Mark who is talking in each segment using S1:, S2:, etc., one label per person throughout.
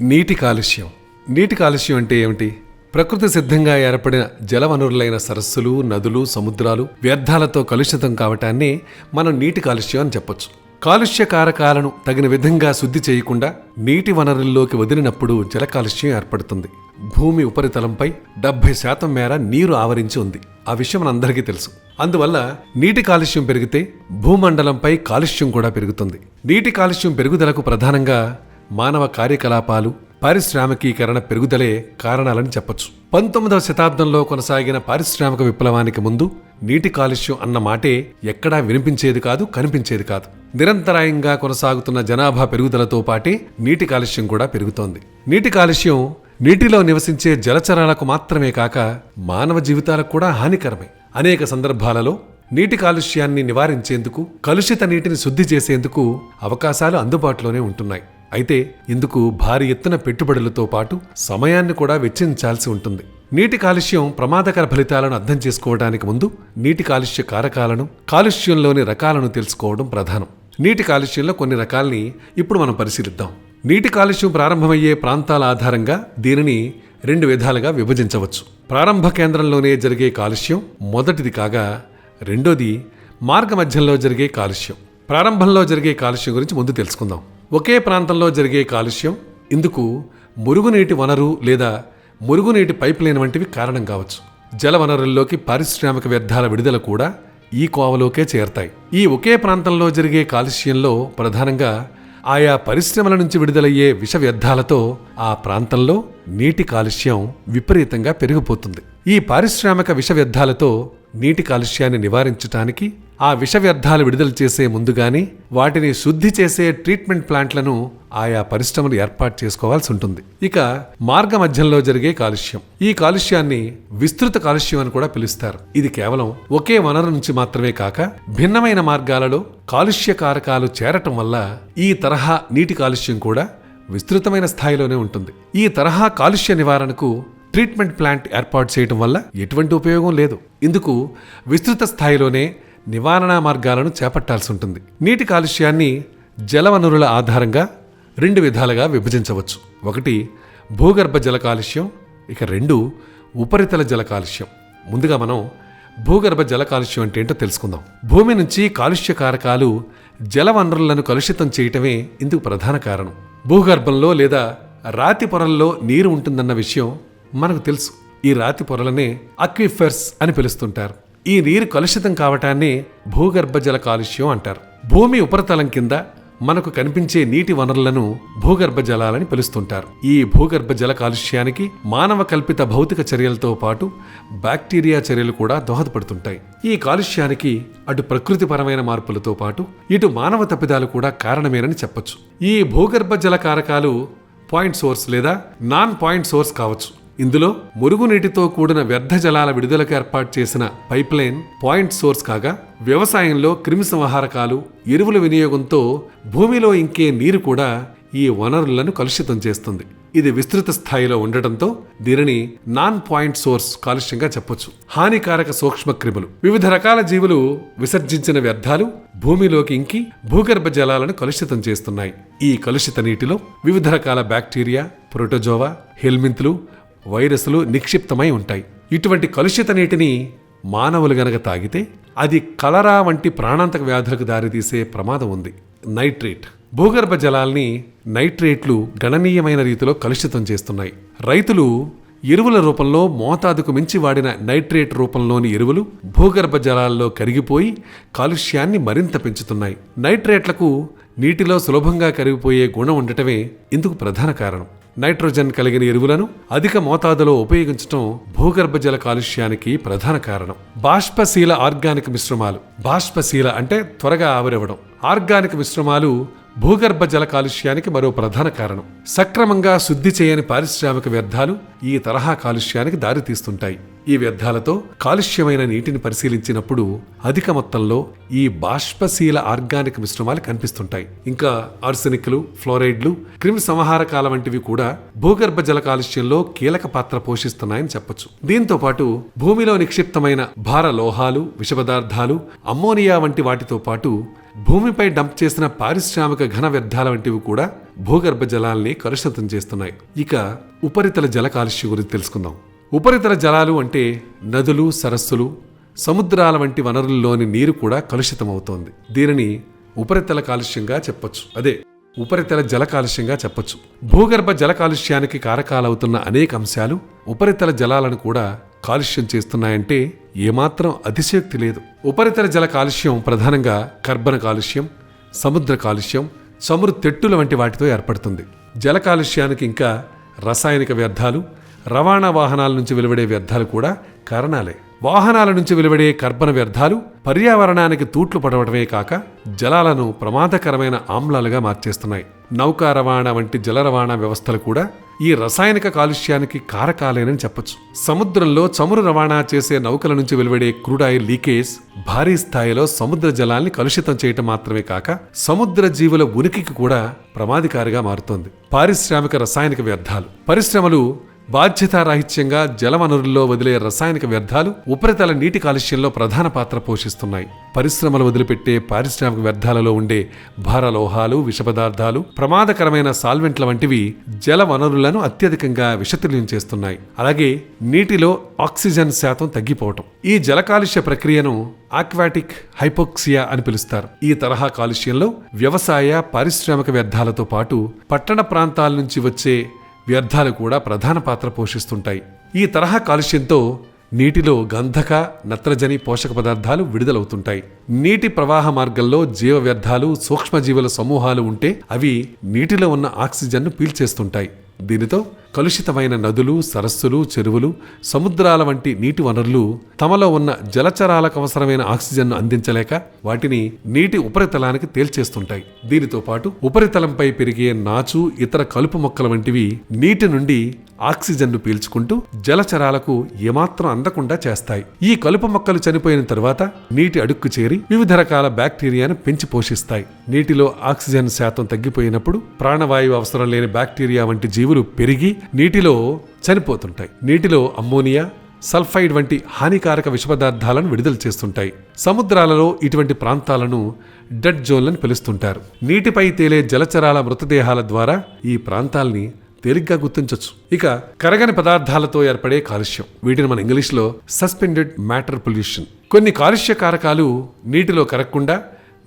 S1: నీటి కాలుష్యం. నీటి కాలుష్యం అంటే ఏమిటి? ప్రకృతి సిద్ధంగా ఏర్పడిన జలవనరులైన సరస్సులు నదులు సముద్రాలు వ్యర్థాలతో కలుషితం కావటాన్ని మనం నీటి కాలుష్యం అని చెప్పొచ్చు. కాలుష్య కారకాలను తగిన విధంగా శుద్ధి చేయకుండా నీటి వనరుల్లోకి వదిలినప్పుడు జల కాలుష్యం ఏర్పడుతుంది. భూమి ఉపరితలంపై డెబ్బై శాతం మేర నీరు ఆవరించి ఉంది. ఆ విషయం మనందరికీ తెలుసు. అందువల్ల నీటి కాలుష్యం పెరిగితే భూమండలంపై కాలుష్యం కూడా పెరుగుతుంది. నీటి కాలుష్యం పెరుగుదలకు ప్రధానంగా మానవ కార్యకలాపాలు పారిశ్రామికీకరణ పెరుగుదలే కారణాలని చెప్పొచ్చు. పంతొమ్మిదవ శతాబ్దంలో కొనసాగిన పారిశ్రామిక విప్లవానికి ముందు నీటి కాలుష్యం అన్న మాటే ఎక్కడా వినిపించేది కాదు కనిపించేది కాదు. నిరంతరాయంగా కొనసాగుతున్న జనాభా పెరుగుదలతో పాటే నీటి కాలుష్యం కూడా పెరుగుతోంది. నీటి కాలుష్యం నీటిలో నివసించే జలచరాలకు మాత్రమే కాక మానవ జీవితాలకు కూడా హానికరమే. అనేక సందర్భాలలో నీటి కాలుష్యాన్ని నివారించేందుకు కలుషిత నీటిని శుద్ధి చేసేందుకు అవకాశాలు అందుబాటులోనే ఉంటున్నాయి. అయితే ఇందుకు భారీ ఎత్తున పెట్టుబడులతో పాటు సమయాన్ని కూడా వెచ్చించాల్సి ఉంటుంది. నీటి కాలుష్యం ప్రమాదకర ఫలితాలను అర్థం చేసుకోవడానికి ముందు నీటి కాలుష్య కారకాలను కాలుష్యంలోని రకాలను తెలుసుకోవడం ప్రధానం. నీటి కాలుష్యంలో కొన్ని రకాల్ని ఇప్పుడు మనం పరిశీలిద్దాం. నీటి కాలుష్యం ప్రారంభమయ్యే ప్రాంతాల ఆధారంగా దీనిని రెండు విధాలుగా విభజించవచ్చు. ప్రారంభ కేంద్రంలోనే జరిగే కాలుష్యం మొదటిది కాగా రెండోది మార్గ మధ్యంలో జరిగే కాలుష్యం. ప్రారంభంలో జరిగే కాలుష్యం గురించి ముందు తెలుసుకుందాం. ఒకే ప్రాంతంలో జరిగే కాలుష్యం ఇందుకు మురుగునీటి వనరు లేదా మురుగునీటి పైప్ లైన్ వంటివి కారణం కావచ్చు. జల వనరుల్లోకి పారిశ్రామిక వ్యర్థాల విడుదల కూడా ఈ కోవలోకే చేరతాయి. ఈ ఒకే ప్రాంతంలో జరిగే కాలుష్యంలో ప్రధానంగా ఆయా పరిశ్రమల నుంచి విడుదలయ్యే విష వ్యర్థాలతో ఆ ప్రాంతంలో నీటి కాలుష్యం విపరీతంగా పెరిగిపోతుంది. ఈ పారిశ్రామిక విష వ్యర్థాలతో నీటి కాలుష్యాన్ని నివారించటానికి ఆ విష వ్యర్థాలు విడుదల చేసే ముందుగానే వాటిని శుద్ధి చేసే ట్రీట్మెంట్ ప్లాంట్లను ఆయా పరిశ్రమలు ఏర్పాటు చేసుకోవాల్సి ఉంటుంది. ఇక మార్గ మధ్యంలో జరిగే కాలుష్యం. ఈ కాలుష్యాన్ని విస్తృత కాలుష్యం అని కూడా పిలుస్తారు. ఇది కేవలం ఒకే వనరు నుంచి మాత్రమే కాక భిన్నమైన మార్గాలలో కాలుష్య కారకాలు చేరటం వల్ల ఈ తరహా నీటి కాలుష్యం కూడా విస్తృతమైన స్థాయిలోనే ఉంటుంది. ఈ తరహా కాలుష్య నివారణకు ట్రీట్మెంట్ ప్లాంట్ ఏర్పాటు చేయడం వల్ల ఎటువంటి ఉపయోగం లేదు. ఇందుకు విస్తృత స్థాయిలోనే నివారణ మార్గాలను చేపట్టాల్సి ఉంటుంది. నీటి కాలుష్యాన్ని జలవనరుల ఆధారంగా రెండు విధాలుగా విభజించవచ్చు. ఒకటి భూగర్భ జల కాలుష్యం ఇక రెండు ఉపరితల జల కాలుష్యం. ముందుగా మనం భూగర్భ జల కాలుష్యం అంటే ఏంటో తెలుసుకుందాం. భూమి నుంచి కాలుష్య కారకాలు జల వనరులను కలుషితం చేయటమే ఇందుకు ప్రధాన కారణం. భూగర్భంలో లేదా రాతి పొరల్లో నీరు ఉంటుందన్న విషయం మనకు తెలుసు. ఈ రాతి పొరలనే అక్విఫర్స్ అని పిలుస్తుంటారు. ఈ నీరు కలుషితం కావటాన్ని భూగర్భ జల కాలుష్యం అంటారు. భూమి ఉపరితలం కింద మనకు కనిపించే నీటి వనరులను భూగర్భ జలాలని పిలుస్తుంటారు. ఈ భూగర్భ జల కాలుష్యానికి మానవ కల్పిత భౌతిక చర్యలతో పాటు బ్యాక్టీరియా చర్యలు కూడా దోహదపడుతుంటాయి. ఈ కాలుష్యానికి అటు ప్రకృతిపరమైన మార్పులతో పాటు ఇటు మానవ తప్పిదాలు కూడా కారణమేనని చెప్పొచ్చు. ఈ భూగర్భ జల కారకాలు పాయింట్ సోర్స్ లేదా నాన్ పాయింట్ సోర్స్ కావచ్చు. ఇందులో మురుగునీటితో కూడిన వ్యర్థ జలాల విడుదలకు ఏర్పాటు చేసిన పైప్లైన్ పాయింట్ సోర్స్ కాగా వ్యవసాయంలో క్రిమి సంహారకాలు ఎరువుల వినియోగంతో భూమిలో ఇంకే నీరు కూడా ఈ వనరులను కలుషితం చేస్తుంది. ఇది విస్తృత స్థాయిలో ఉండటంతో దీనిని నాన్ పాయింట్ సోర్స్ కాలుష్యంగా చెప్పొచ్చు. హానికారక సూక్ష్మ క్రిములు. వివిధ రకాల జీవులు విసర్జించిన వ్యర్థాలు భూమిలోకి ఇంకి భూగర్భ జలాలను కలుషితం చేస్తున్నాయి. ఈ కలుషిత నీటిలో వివిధ రకాల బ్యాక్టీరియా ప్రోటోజోవా హెల్మింత్లు వైరస్లు నిక్షిప్తమై ఉంటాయి. ఇటువంటి కలుషిత నీటిని మానవులు గనక తాగితే అది కలరా వంటి ప్రాణాంతక వ్యాధులకు దారితీసే ప్రమాదం ఉంది. నైట్రేట్. భూగర్భ జలాల్ని నైట్రేట్లు గణనీయమైన రీతిలో కలుషితం చేస్తున్నాయి. రైతులు ఎరువుల రూపంలో మోతాదుకు మించి వాడిన నైట్రేట్ రూపంలోని ఎరువులు భూగర్భ జలాల్లో కరిగిపోయి కాలుష్యాన్ని మరింత పెంచుతున్నాయి. నైట్రేట్లకు నీటిలో సులభంగా కరిగిపోయే గుణం ఉండటమే ఇందుకు ప్రధాన కారణం. నైట్రోజన్ కలిగిన ఎరువులను అధిక మోతాదులో ఉపయోగించడం భూగర్భ జల కాలుష్యానికి ప్రధాన కారణం. బాష్పశీల ఆర్గానిక్ మిశ్రమాలు. బాష్పశీల అంటే త్వరగా ఆవిరవడం. ఆర్గానిక్ మిశ్రమాలు భూగర్భ జల కాలుష్యానికి మరో ప్రధాన కారణం. సక్రమంగా శుద్ధి చేయని పారిశ్రామిక వ్యర్థాలు ఈ తరహా కాలుష్యానికి దారితీస్తుంటాయి. ఈ వ్యర్థాలతో కాలుష్యమైన నీటిని పరిశీలించినప్పుడు అధిక మొత్తంలో ఈ బాష్పశీల ఆర్గానిక్ మిశ్రమాలు కనిపిస్తుంటాయి. ఇంకా ఆర్సెనిక్లు ఫ్లోరైడ్లు క్రిమి సంహారకాల వంటివి కూడా భూగర్భ జల కాలుష్యంలో కీలక పాత్ర పోషిస్తున్నాయని చెప్పొచ్చు. దీంతో పాటు భూమిలో నిక్షిప్తమైన భార లోహాలు విష పదార్థాలు అమ్మోనియా వంటి వాటితో పాటు భూమిపై డంప్ చేసిన పారిశ్రామిక ఘన వ్యర్థాల వంటివి కూడా భూగర్భ జలాల్ని కలుషితం చేస్తున్నాయి. ఇక ఉపరితల జల కాలుష్యం గురించి తెలుసుకుందాం. ఉపరితల జలాలు అంటే నదులు సరస్సులు సముద్రాల వంటి వనరుల్లోని నీరు కూడా కలుషితమవుతోంది. దీనిని ఉపరితల కాలుష్యంగా చెప్పొచ్చు. అదే ఉపరితల జల కాలుష్యంగా చెప్పొచ్చు. భూగర్భ జల కాలుష్యానికి కారకాలవుతున్న అనేక అంశాలు ఉపరితల జలాలను కూడా కాలుష్యం చేస్తున్నాయంటే ఏమాత్రం అతిశయోక్తి లేదు. ఉపరితల జల కాలుష్యం ప్రధానంగా కర్బన కాలుష్యం సముద్ర కాలుష్యం చమురు తెట్టుల వంటి వాటితో ఏర్పడుతుంది. జల కాలుష్యానికి ఇంకా రసాయనిక వ్యర్థాలు రవాణా వాహనాల నుంచి వెలువడే వ్యర్థాలు కూడా కారణాలే. వాహనాల నుంచి వెలువడే కర్బన వ్యర్థాలు పర్యావరణానికి తూట్లు పడవడమే కాక జలాలను ప్రమాదకరమైన ఆమ్లాలుగా మార్చేస్తున్నాయి. నౌకా రవాణా వంటి జల రవాణా వ్యవస్థలు కూడా ఈ రసాయనిక కాలుష్యానికి కారకాలేనని చెప్పొచ్చు. సముద్రంలో చమురు రవాణా చేసే నౌకల నుంచి వెలువడే క్రూడాయిల్ లీకేజ్ భారీ స్థాయిలో సముద్ర జలాల్ని కలుషితం చేయటం మాత్రమే కాక సముద్ర జీవుల ఉనికికి కూడా ప్రమాదకారిగా మారుతోంది. పారిశ్రామిక రసాయనిక వ్యర్థాలు. పరిశ్రమలు బాధ్యతారాహిత్యంగా జలవనరుల్లో వదిలే రసాయనిక వ్యర్థాలు ఉపరితల నీటి కాలుష్యంలో ప్రధాన పాత్ర పోషిస్తున్నాయి. పరిశ్రమలు వదిలిపెట్టే పారిశ్రామిక వ్యర్థాలలో ఉండే భారలోహాలు విష పదార్థాలు ప్రమాదకరమైన సాల్వెంట్ల వంటివి జలవనరులను అత్యధికంగా విషతుల్యం చేస్తున్నాయి. అలాగే నీటిలో ఆక్సిజన్ శాతం తగ్గిపోవటం. ఈ జల కాలుష్య ప్రక్రియను ఆక్వాటిక్ హైపోక్సియా అని పిలుస్తారు. ఈ తరహా కాలుష్యంలో వ్యవసాయ పారిశ్రామిక వ్యర్థాలతో పాటు పట్టణ ప్రాంతాల నుంచి వచ్చే వ్యర్థాలు కూడా ప్రధాన పాత్ర పోషిస్తుంటాయి. ఈ తరహా కాలుష్యంతో నీటిలో గంధక నత్రజని పోషక పదార్థాలు విడుదలవుతుంటాయి. నీటి ప్రవాహ మార్గంలో జీవ వ్యర్థాలు సూక్ష్మజీవుల సమూహాలు ఉంటే అవి నీటిలో ఉన్న ఆక్సిజన్ను పీల్చేస్తుంటాయి. దీనితో కలుషితమైన నదులు సరస్సులు చెరువులు సముద్రాల వంటి నీటి వనరులు తమలో ఉన్న జలచరాలకు అవసరమైన ఆక్సిజన్ను అందించలేక వాటిని నీటి ఉపరితలానికి తేల్చేస్తుంటాయి. దీనితో పాటు ఉపరితలంపై పెరిగే నాచు ఇతర కలుపు మొక్కల వంటివి నీటి నుండి ఆక్సిజన్ను పీల్చుకుంటూ జలచరాలకు ఏమాత్రం అందకుండా చేస్తాయి. ఈ కలుపు మొక్కలు చనిపోయిన తర్వాత నీటి అడుక్కు చేరి వివిధ రకాల బ్యాక్టీరియాను పెంచి పోషిస్తాయి. నీటిలో ఆక్సిజన్ శాతం తగ్గిపోయినప్పుడు ప్రాణవాయువు అవసరం లేని బ్యాక్టీరియా వంటి జీవులు పెరిగి నీటిలో చనిపోతుంటాయి. నీటిలో అమ్మోనియా సల్ఫైడ్ వంటి హానికారక విషపదార్థాలను విడుదల చేస్తుంటాయి. సముద్రాలలో ఇటువంటి ప్రాంతాలను డెడ్ జోన్లని పిలుస్తుంటారు. నీటిపై తేలే జలచరాల మృతదేహాల ద్వారా ఈ ప్రాంతాల్ని తేలిగ్గా గుర్తించవచ్చు ఇక కరగని పదార్థాలతో ఏర్పడే కాలుష్యం. వీటిని మన ఇంగ్లీష్లో సస్పెండెడ్ మ్యాటర్ పొల్యూషన్ కొన్ని కాలుష్య కారకాలు నీటిలో కరగకుండా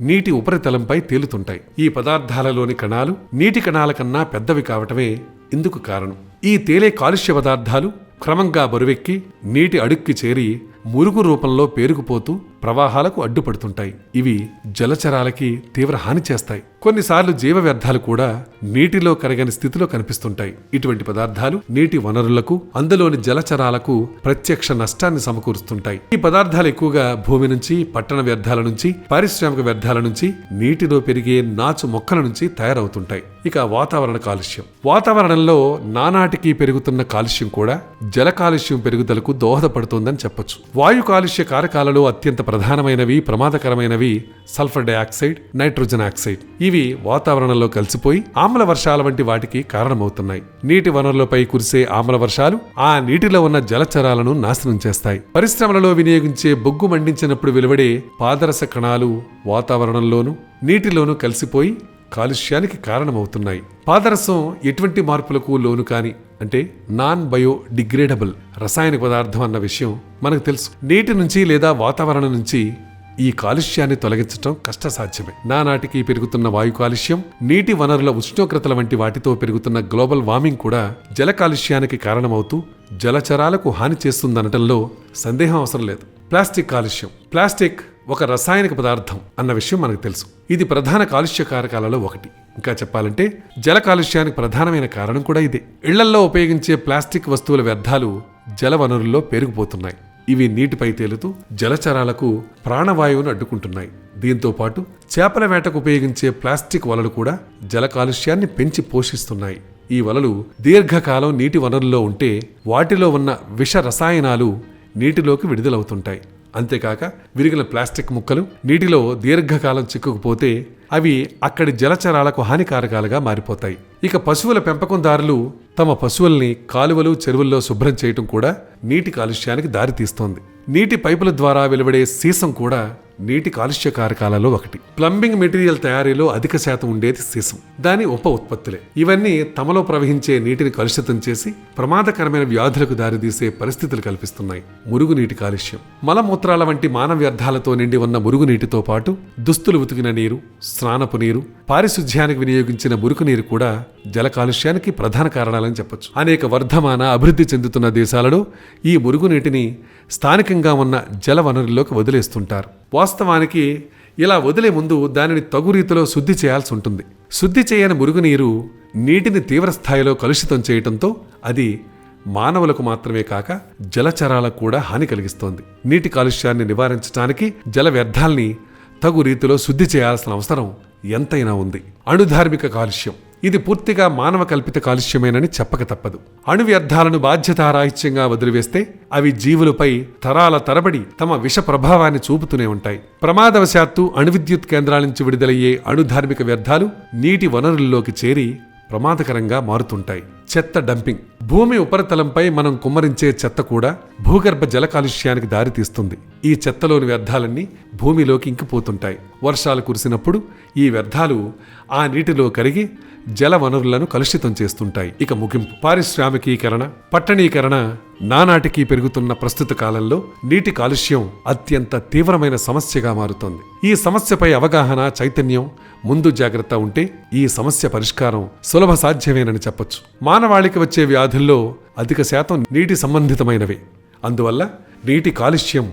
S1: నీటి ఉపరితలంపై తేలుతుంటాయి. ఈ పదార్థాలలోని కణాలు నీటి కణాల కన్నా పెద్దవి కావటమే ఇందుకు కారణం. ఈ తేలే కాలుష్య పదార్థాలు క్రమంగా బరువెక్కి నీటి అడుక్కి చేరి మురుగు రూపంలో పేరుకుపోతూ ప్రవాహాలకు అడ్డుపడుతుంటాయి. ఇవి జలచరాలకి తీవ్ర హాని చేస్తాయి. కొన్నిసార్లు జీవ వ్యర్థాలు కూడా నీటిలో కరగని స్థితిలో కనిపిస్తుంటాయి. ఇటువంటి పదార్థాలు నీటి వనరులకు అందులోని జలచరాలకు ప్రత్యక్ష నష్టాన్ని సమకూరుస్తుంటాయి. ఈ పదార్థాలు ఎక్కువగా భూమి నుంచి పట్టణ వ్యర్థాల నుంచి పారిశ్రామిక వ్యర్థాల నుంచి నీటిలో పెరిగే నాచు మొక్కల నుంచి తయారవుతుంటాయి. ఇక వాతావరణ కాలుష్యం. వాతావరణంలో నానాటికి పెరుగుతున్న కాలుష్యం కూడా జల కాలుష్యం పెరుగుదలకు దోహదపడుతోందని చెప్పొచ్చు. వాయు కాలుష్య కారకాలలో అత్యంత ప్రధానమైనవి ప్రమాదకరమైనవి సల్ఫర్ డయాక్సైడ్ నైట్రోజన్ ఆక్సైడ్. ఇవి వాతావరణంలో కలిసిపోయి ఆమ్ల వర్షాల వంటి వాటికి కారణమవుతున్నాయి. నీటి వనరులపై కురిసే ఆమ్ల వర్షాలు ఆ నీటిలో ఉన్న జలచరాలను నాశనం చేస్తాయి. పరిశ్రమలలో వినియోగించే బొగ్గు మండించినప్పుడు వెలువడే పాదరస కణాలు వాతావరణంలోనూ నీటిలోనూ కలిసిపోయి కాలుష్యానికి కారణమవుతున్నాయి. పాదరసం ఎటువంటి మార్పులకు లోను కాని అంటే నాన్ బయో డిగ్రేడబుల్ రసాయన పదార్థం అన్న విషయం మనకు తెలుసు. నీటి నుంచి లేదా వాతావరణం నుంచి ఈ కాలుష్యాన్ని తొలగించడం కష్టసాధ్యమే. నానాటికి పెరుగుతున్న వాయు కాలుష్యం నీటి వనరుల ఉష్ణోగ్రతల వంటి వాటితో పెరుగుతున్న గ్లోబల్ వార్మింగ్ కూడా జల కాలుష్యానికి కారణమవుతూ జలచరాలకు హాని చేస్తుందనటంలో సందేహం అవసరం లేదు. ప్లాస్టిక్ కాలుష్యం. ప్లాస్టిక్ ఒక రసాయనిక పదార్థం అన్న విషయం మనకు తెలుసు. ఇది ప్రధాన కాలుష్య కారకాలలో ఒకటి. ఇంకా చెప్పాలంటే జల కాలుష్యానికి ప్రధానమైన కారణం కూడా ఇదే. ఇళ్ళల్లో ఉపయోగించే ప్లాస్టిక్ వస్తువుల వ్యర్థాలు జల వనరుల్లో పెరిగిపోతున్నాయి. ఇవి నీటిపై తేలుతూ జలచరాలకు ప్రాణవాయువును అడ్డుకుంటున్నాయి. దీంతో పాటు చేపల వేటకు ఉపయోగించే ప్లాస్టిక్ వలలు కూడా జల కాలుష్యాన్ని పెంచి పోషిస్తున్నాయి. ఈ వలలు దీర్ఘకాలం నీటి వనరుల్లో ఉంటే వాటిలో ఉన్న విష రసాయనాలు నీటిలోకి విడుదలవుతుంటాయి. అంతేకాక విరిగిన ప్లాస్టిక్ ముక్కలు నీటిలో దీర్ఘకాలం చిక్కుకుపోతే అవి అక్కడి జలచరాలకు హానికారకాలుగా మారిపోతాయి. ఇక పశువుల పెంపకందారులు తమ పశువుల్ని కాలువలు చెరువుల్లో శుభ్రం చేయటం కూడా నీటి కాలుష్యానికి దారితీస్తోంది నీటి పైపుల ద్వారా వెలువడే సీసం కూడా నీటి కాలుష్య కారకాలలో ఒకటి. ప్లంబింగ్ మెటీరియల్ తయారీలో అధిక శాతం ఉండేది సీసం. దాని ఉప ఉత్పత్తులే. ఇవన్నీ తమలో ప్రవహించే నీటిని కలుషితం చేసి ప్రమాదకరమైన వ్యాధులకు దారితీసే పరిస్థితులు కల్పిస్తున్నాయి. మురుగునీటి కాలుష్యం. మలమూత్రాల వంటి మానవ వ్యర్థాలతో నిండి ఉన్న మురుగునీటితో పాటు దుస్తులు ఉతికిన నీరు స్నానపు నీరు పారిశుధ్యానికి వినియోగించిన మురుకు నీరు కూడా జల కాలుష్యానికి ప్రధాన కారణాలని చెప్పొచ్చు. అనేక వర్ధమాన అభివృద్ధి చెందుతున్న దేశాలలో ఈ మురుగునీటిని స్థానికంగా ఉన్న జల వనరుల్లోకి వదిలేస్తుంటారు. వాస్తవానికి ఇలా వదిలే ముందు దానిని తగు రీతిలో శుద్ధి చేయాల్సి ఉంటుంది. శుద్ధి చేయని మురుగునీరు నీటిని తీవ్రస్థాయిలో కలుషితం చేయటంతో అది మానవులకు మాత్రమే కాక జలచరాలకు కూడా హాని కలిగిస్తోంది. నీటి కాలుష్యాన్ని నివారించడానికి జల వ్యర్థాల్ని తగు రీతిలో శుద్ధి చేయాల్సిన అవసరం ఎంతైనా ఉంది. అణుధార్మిక కాలుష్యం. ఇది పూర్తిగా మానవ కల్పిత కాలుష్యమేనని చెప్పక తప్పదు. అణు వ్యర్థాలను బాధ్యతారాహిత్యంగా వదిలివేస్తే అవి జీవులపై తరాల తరబడి తమ విష ప్రభావాన్ని చూపుతూనే ఉంటాయి. ప్రమాదవశాత్తు అణు విద్యుత్ కేంద్రాల నుంచి విడుదలయ్యే అణుధార్మిక వ్యర్థాలు నీటి వనరుల్లోకి చేరి ప్రమాదకరంగా మారుతుంటాయి. చెత్త డంపింగ్. భూమి ఉపరితలంపై మనం కుమ్మరించే చెత్త కూడా భూగర్భ జల కాలుష్యానికి దారితీస్తుంది ఈ చెత్తలోని వ్యర్థాలన్నీ భూమిలోకి ఇంకిపోతుంటాయి. వర్షాలు కురిసినప్పుడు ఈ వ్యర్థాలు ఆ నీటిలో కరిగి జల వనరులను కలుషితం చేస్తుంటాయి. ఇక ముగింపు. పారిశ్రామికీకరణ పట్టణీకరణ నానాటికి పెరుగుతున్న ప్రస్తుత కాలంలో నీటి కాలుష్యం అత్యంత తీవ్రమైన సమస్యగా మారుతోంది. ఈ సమస్యపై అవగాహన చైతన్యం ముందు జాగ్రత్త ఉంటే ఈ సమస్య పరిష్కారం సులభ సాధ్యమేనని చెప్పొచ్చు. మానవాళికి వచ్చే వ్యాధుల్లో అధిక శాతం నీటి సంబంధితమైనవే. అందువల్ల నీటి కాలుష్యం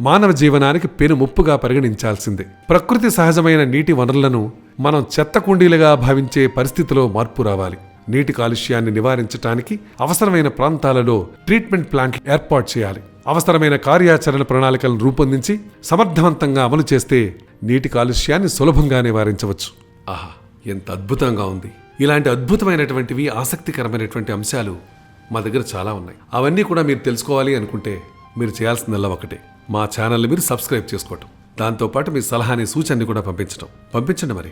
S1: మానవ జీవనానికి పెను ముప్పుగా పరిగణించాల్సిందే. ప్రకృతి సహజమైన నీటి వనరులను మనం చెత్త కుండీలుగా భావించే పరిస్థితిలో మార్పు రావాలి. నీటి కాలుష్యాన్ని నివారించడానికి అవసరమైన ప్రాంతాలలో ట్రీట్మెంట్ ప్లాంట్ ఏర్పాటు చేయాలి. అవసరమైన కార్యాచరణ ప్రణాళికలను రూపొందించి సమర్థవంతంగా అమలు చేస్తే నీటి కాలుష్యాన్ని సులభంగా నివారించవచ్చు. ఆహా ఎంత అద్భుతంగా ఉంది. ఇలాంటి అద్భుతమైనటువంటివి ఆసక్తికరమైనటువంటి అంశాలు మా దగ్గర చాలా ఉన్నాయి. అవన్నీ కూడా మీరు తెలుసుకోవాలి అనుకుంటే మీరు చేయాల్సిందల్లా ఒకటే. మా ఛానల్ని మీరు సబ్స్క్రైబ్ చేసుకోవటం. దాంతోపాటు మీ సలహాని సూచనని కూడా పంపించడం పంపించండి మరి.